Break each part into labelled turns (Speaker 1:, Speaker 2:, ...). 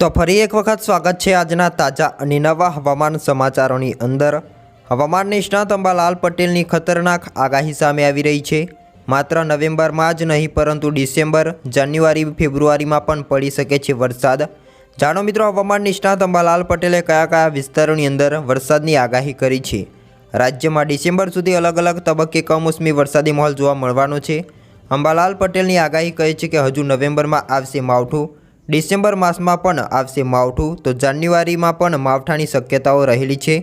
Speaker 1: તો ફરી એક વખત સ્વાગત છે આજના તાજા અને નવા હવામાન સમાચારોની અંદર. હવામાન નિષ્ણાત અંબાલાલ પટેલની ખતરનાક આગાહી સામે આવી રહી છે. માત્ર નવેમ્બરમાં જ નહીં, પરંતુ ડિસેમ્બર, જાન્યુઆરી, ફેબ્રુઆરીમાં પણ પડી શકે છે વરસાદ. જાણો મિત્રો, હવામાન નિષ્ણાત અંબાલાલ પટેલે કયા કયા વિસ્તારોની અંદર વરસાદની આગાહી કરી છે? રાજ્યમાં ડિસેમ્બર સુધી અલગ અલગ તબક્કે કમોસમી વરસાદી માહોલ જોવા મળવાનો છે. અંબાલાલ પટેલની આગાહી કહે છે કે હજુ નવેમ્બરમાં આવશે માવઠું. ડિસેમ્બર માસમાં પણ આવશે માવઠું, તો જાન્યુઆરીમાં પણ માવઠાની શક્યતાઓ રહેલી છે.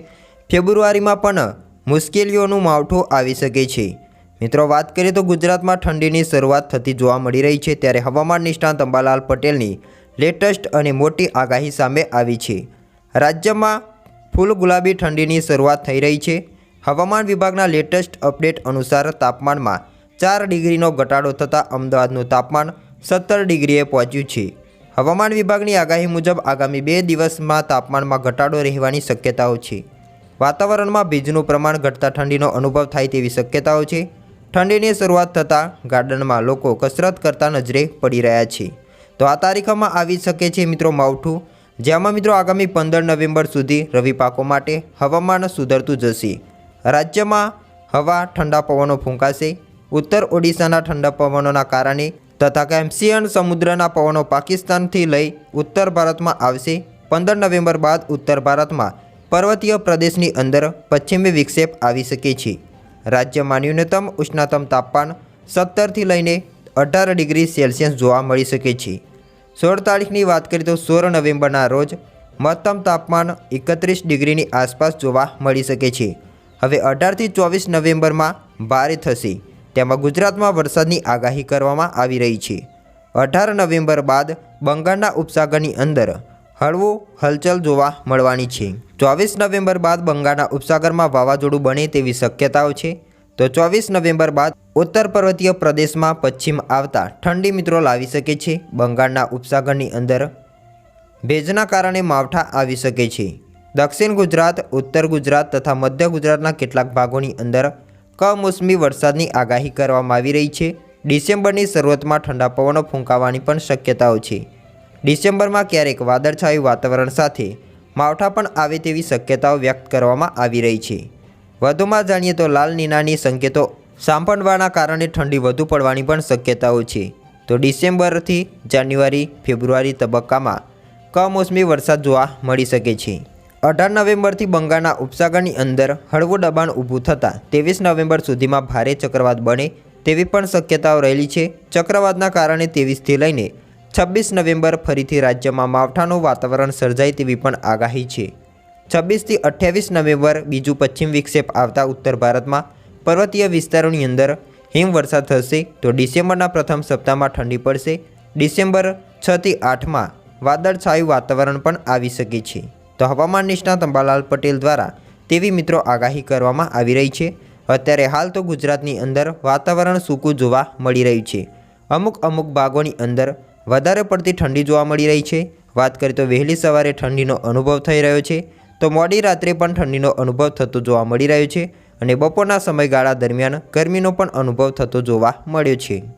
Speaker 1: ફેબ્રુઆરીમાં પણ મુશ્કેલીઓનું માવઠું આવી શકે છે. મિત્રો, વાત કરીએ તો ગુજરાતમાં ઠંડીની શરૂઆત થતી જોવા મળી રહી છે, ત્યારે હવામાન નિષ્ણાંત અંબાલાલ પટેલની લેટેસ્ટ અને મોટી આગાહી સામે આવી છે. રાજ્યમાં ફૂલ ગુલાબી ઠંડીની શરૂઆત થઈ રહી છે. હવામાન વિભાગના લેટેસ્ટ અપડેટ અનુસાર તાપમાનમાં ચાર ડિગ્રીનો ઘટાડો થતાં અમદાવાદનું તાપમાન સત્તર ડિગ્રીએ પહોંચ્યું છે. હવામાન વિભાગની આગાહી મુજબ આગામી બે દિવસમાં તાપમાનમાં ઘટાડો રહેવાની શક્યતાઓ છે. વાતાવરણમાં ભેજનું પ્રમાણ ઘટતા ઠંડીનો અનુભવ થાય તેવી શક્યતાઓ છે. ઠંડીની શરૂઆત થતાં ગાર્ડનમાં લોકો કસરત કરતા નજરે પડી રહ્યા છે. તો આ તારીખમાં આવી શકે છે મિત્રો માવઠું. જેમાં મિત્રો આગામી પંદર નવેમ્બર સુધી રવિ પાકો માટે હવામાન સુધરતું જશે. રાજ્યમાં હવા ઠંડા પવનો ફૂંકાશે. ઉત્તર ઓડિશાના ઠંડા પવનોના કારણે તથા કેમ્સિયન સમુદ્રના પવનો પાકિસ્તાનથી લઈ ઉત્તર ભારતમાં આવશે. પંદર નવેમ્બર બાદ ઉત્તર ભારતમાં પર્વતીય પ્રદેશની અંદર પશ્ચિમી વિક્ષેપ આવી શકે છે. રાજ્યમાં ન્યૂનતમ ઉષ્ણતમ તાપમાન સત્તરથી લઈને અઢાર ડિગ્રી સેલ્સિયસ જોવા મળી શકે છે. સોળ તારીખની વાત કરીએ તો સોળ નવેમ્બરના રોજ મહત્તમ તાપમાન એકત્રીસ ડિગ્રીની આસપાસ જોવા મળી શકે છે. હવે અઢારથી ચોવીસ નવેમ્બરમાં ભારે થશે. તેમાં ગુજરાતમાં વરસાદની આગાહી કરવામાં આવી રહી છે. અઢાર નવેમ્બર બાદ બંગાળના ઉપસાગરની અંદર હળવો હલચલ જોવા મળવાની છે. ચોવીસ નવેમ્બર બાદ બંગાળના ઉપસાગરમાં વાવાઝોડું બને તેવી શક્યતાઓ છે. તો ચોવીસ નવેમ્બર બાદ ઉત્તર પર્વતીય પ્રદેશમાં પશ્ચિમ આવતા ઠંડી મિત્રો લાવી શકે છે. બંગાળના ઉપસાગરની અંદર ભેજના કારણે માવઠા આવી શકે છે. દક્ષિણ ગુજરાત, ઉત્તર ગુજરાત તથા મધ્ય ગુજરાતના કેટલાક ભાગોની અંદર કમોસમી વરસાદની આગાહી કરવામાં આવી રહી છે. ડિસેમ્બરની શરૂઆતમાં ઠંડા પવનો ફૂંકાવાની પણ શક્યતાઓ છે. ડિસેમ્બરમાં ક્યારેક વાદળછાયું વાતાવરણ સાથે માવઠા પણ આવે તેવી શક્યતાઓ વ્યક્ત કરવામાં આવી રહી છે. વધુમાં જાણીએ તો લાલ નીનાની સંકેતો સાંભળવાના કારણે ઠંડી વધુ પડવાની પણ શક્યતાઓ છે. તો ડિસેમ્બરથી જાન્યુઆરી, ફેબ્રુઆરી તબક્કામાં કમોસમી વરસાદ જોવા મળી શકે છે. અઢાર નવેમ્બરથી બંગાળના ઉપસાગરની અંદર હળવું દબાણ ઊભું થતાં ત્રેવીસ નવેમ્બર સુધીમાં ભારે ચક્રવાત બને તેવી પણ શક્યતાઓ રહેલી છે. ચક્રવાતના કારણે ત્રેવીસથી લઈને છવ્વીસ નવેમ્બર ફરીથી રાજ્યમાં માવઠાનું વાતાવરણ સર્જાય તેવી પણ આગાહી છે. છવ્વીસથી અઠ્યાવીસ નવેમ્બર બીજું પશ્ચિમ વિક્ષેપ આવતા ઉત્તર ભારતમાં પર્વતીય વિસ્તારોની અંદર હિમવર્ષા થશે તો ડિસેમ્બરના પ્રથમ સપ્તાહમાં ઠંડી પડશે. ડિસેમ્બર છથી આઠમાં વાદળછાયું વાતાવરણ પણ આવી શકે છે. તો હવામાન નિષ્ણાત અંબાલાલ પટેલ દ્વારા તેવી મિત્રો આગાહી કરવામાં આવી રહી છે. અત્યારે હાલ તો ગુજરાતની અંદર વાતાવરણ સૂકું જોવા મળી રહ્યું છે. અમુક અમુક ભાગોની અંદર વધારે પડતી ઠંડી જોવા મળી રહી છે. વાત કરીએ તો વહેલી સવારે ઠંડીનો અનુભવ થઈ રહ્યો છે. તો મોડી રાત્રે પણ ઠંડીનો અનુભવ થતો જોવા મળી રહ્યો છે અને બપોરના સમયગાળા દરમિયાન ગરમીનો પણ અનુભવ થતો જોવા મળ્યો છે.